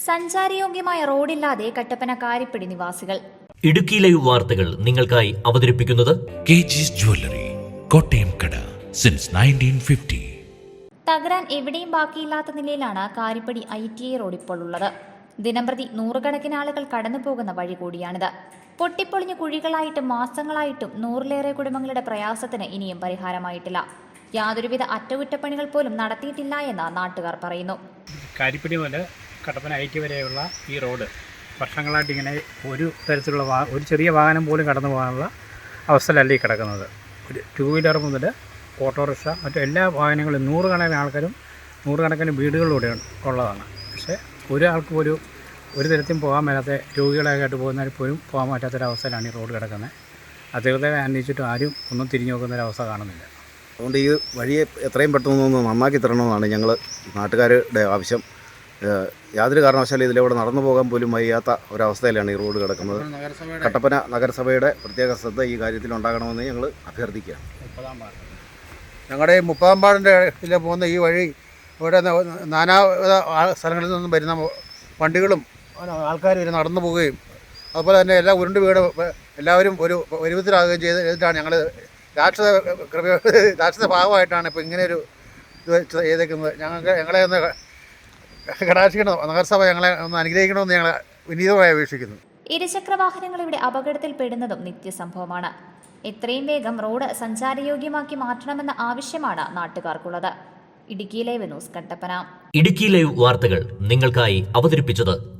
സഞ്ചാരയോഗ്യമായ റോഡില്ലാതെ കട്ടപ്പന കാരിപ്പടി നിവാസികൾ ഇടുക്കി ലൈവ് വാർത്തകൾ നിങ്ങൾക്കായി അവതരിപ്പിക്കുന്നത് കെ ജിസ് ജ്വല്ലറി കോട്ടയം കട സിൻസ് നയന്റീൻ ഫിഫ്റ്റി തകരാൻ എവിടെയും ബാക്കിയില്ലാത്ത നിലയിലാണ് Karippadi I T I road ഇപ്പോൾ ഉള്ളത്. ദിനംപ്രതി നൂറുകണക്കിന് ആളുകൾ കടന്നു പോകുന്ന വഴി കൂടിയാണിത്. പൊട്ടിപ്പൊളിഞ്ഞ കുഴികളായിട്ടും മാസങ്ങളായിട്ടും നൂറിലേറെ കുടുംബങ്ങളുടെ പ്രയാസത്തിന് ഇനിയും പരിഹാരമായിട്ടില്ല. യാതൊരുവിധ അറ്റകുറ്റപ്പണികൾ പോലും നടത്തിയിട്ടില്ല എന്ന് നാട്ടുകാർ പറയുന്നു. കാരിപ്പടി മുതൽ കട്ടപ്പന ഐ ടി വരെയുള്ള ഈ റോഡ് വർഷങ്ങളായിട്ട് ഇങ്ങനെ ഒരു തരത്തിലുള്ള വാ ഒരു ചെറിയ വാഹനം പോലും കടന്നു പോകാനുള്ള അവസ്ഥയിലല്ല ഈ കിടക്കുന്നത്. ഒരു ടൂ വീലർ മുതൽ ഓട്ടോറിക്ഷ മറ്റു എല്ലാ വാഹനങ്ങളും നൂറുകണക്കിന് ആൾക്കാരും നൂറുകണക്കിന് വീടുകളിലൂടെ ഉള്ളതാണ്. പക്ഷേ ഒരാൾക്ക് ഒരു ഒരു തരത്തിലും പോകാൻ മേലാത്ത രോഗികളൊക്കെ ആയിട്ട് പോകുന്നവർ പോലും പോകാൻ പറ്റാത്തൊരവസ്ഥയിലാണ് ഈ റോഡ് കിടക്കുന്നത്. അധികൃതരെ അന്വേഷിച്ചിട്ടും ആരും ഒന്നും തിരിഞ്ഞു നോക്കുന്നൊരവസ്ഥ കാണുന്നില്ല. അതുകൊണ്ട് ഈ വഴിയെ എത്രയും പെട്ടെന്ന് ഒന്ന് നന്നാക്കി തരണമെന്നാണ് ഞങ്ങൾ നാട്ടുകാരുടെ ആവശ്യം. യാതൊരു കാരണവശാലും ഇതിലൂടെ നടന്നു പോകാൻ പോലും വയ്യാത്ത ഒരവസ്ഥയിലാണ് ഈ റോഡ് കിടക്കുന്നത്. കട്ടപ്പന നഗരസഭയുടെ പ്രത്യേക ശ്രദ്ധ ഈ കാര്യത്തിൽ ഉണ്ടാകണമെന്ന് ഞങ്ങൾ അഭ്യർത്ഥിക്കുകയാണ്. ഞങ്ങളുടെ ഈ മുപ്പതാമ്പാടിന്റെ ഇതിൽ പോകുന്ന ഈ വഴി ഇവിടെ നാനാവിധ സ്ഥലങ്ങളിൽ നിന്നും വരുന്ന വണ്ടികളും ആൾക്കാർ വരെ നടന്നു പോവുകയും അതുപോലെ തന്നെ എല്ലാ ഉരുണ്ട് വീട് എല്ലാവരും ഒരു ഒരുവിധത്തിലാകുകയും ചെയ്ത് ചെയ്തിട്ടാണ് ഞങ്ങൾ രാഷ്ട്രീയ കൃപ രാഷ്ട്രീയ ഭാഗമായിട്ടാണ് ഇപ്പോൾ ഇങ്ങനെ ഒരു ഇത് ചെയ്തേക്കുന്നത്. ഞങ്ങൾക്ക് ഞങ്ങളെ ഒന്ന് കടാക്ഷിക്കണം. നഗരസഭ ഞങ്ങളെ ഒന്ന് അനുഗ്രഹിക്കണമെന്ന് ഞങ്ങൾ വിനീതമായി അപേക്ഷിക്കുന്നു. ഇരുചക്ര വാഹനങ്ങൾ ഇവിടെ അപകടത്തിൽപ്പെടുന്നതും നിത്യസംഭവമാണ്. എത്രയും വേഗം റോഡ് സഞ്ചാരയോഗ്യമാക്കി മാറ്റണമെന്ന ആവശ്യമാണ് നാട്ടുകാർക്കുള്ളത്. Idukki live news Kattappana. Idukki live വാർത്തകൾ നിങ്ങൾക്കായി അവതരിപ്പിച്ചത്